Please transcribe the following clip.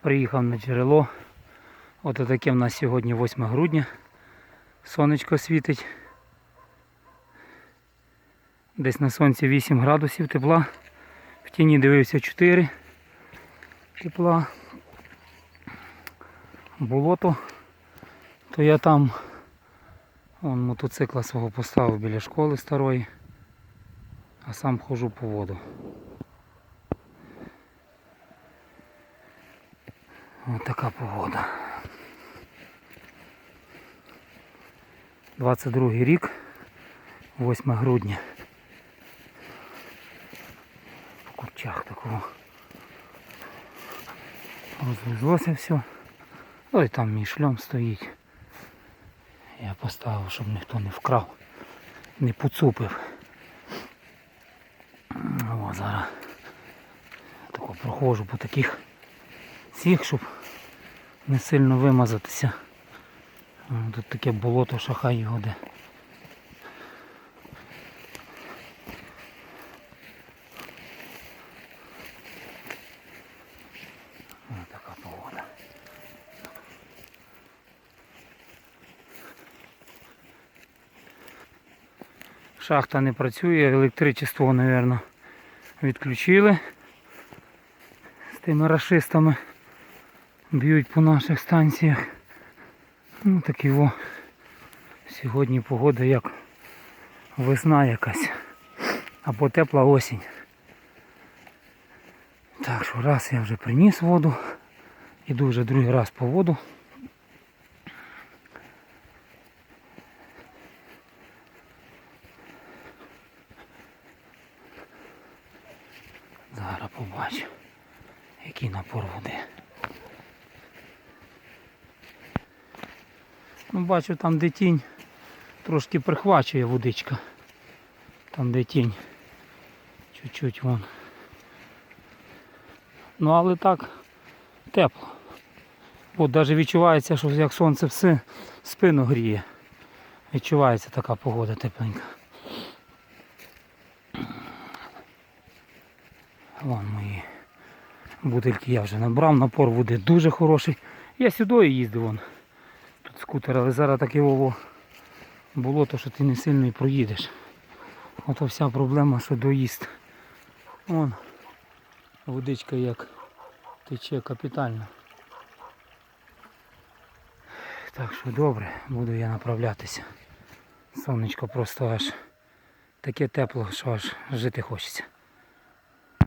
Приїхав на джерело. От таке в нас сьогодні 8 грудня. Сонечко світить. Десь на сонці 8 градусів тепла. В тіні дивився 4 тепла. Болото. То я там вон, мотоцикла свого поставив біля школи старої, а сам ходжу по воду. Ось така погода. 22 рік, 8 грудня. В курчах такого. Розвезлося все. Ой, там мій шльом стоїть. Я поставив, щоб ніхто не вкрав, не поцупив. О, зараз тако проходжу по таких цих, щоб не сильно вимазатися. Тут таке болото шахай його де. Шахта не працює, електричество, мабуть, відключили з тими рашистами. Б'ють по наших станціях. Ну такі о. Сьогодні погода як весна якась. Або тепла осінь. Так що раз я вже приніс воду. Іду вже другий раз по воду. Зараз побачу, який напор води. Ну, бачу там де тінь трошки прихвачує водичка. Там де тінь. Чуть-чуть вон. Ну але так тепло. От навіть відчувається, що як сонце все спину гріє. Відчувається така погода тепленька. Вон мої бутильки я вже набрав, напор води дуже хороший. Я сюди їздив вон. Скутер, але зараз таке вово було, то що ти не сильно і проїдеш. Ото вся проблема, що доїзд. Вон водичка як тече капітально. Так що добре, буду я направлятися. Сонечко просто аж таке тепло, що аж жити хочеться.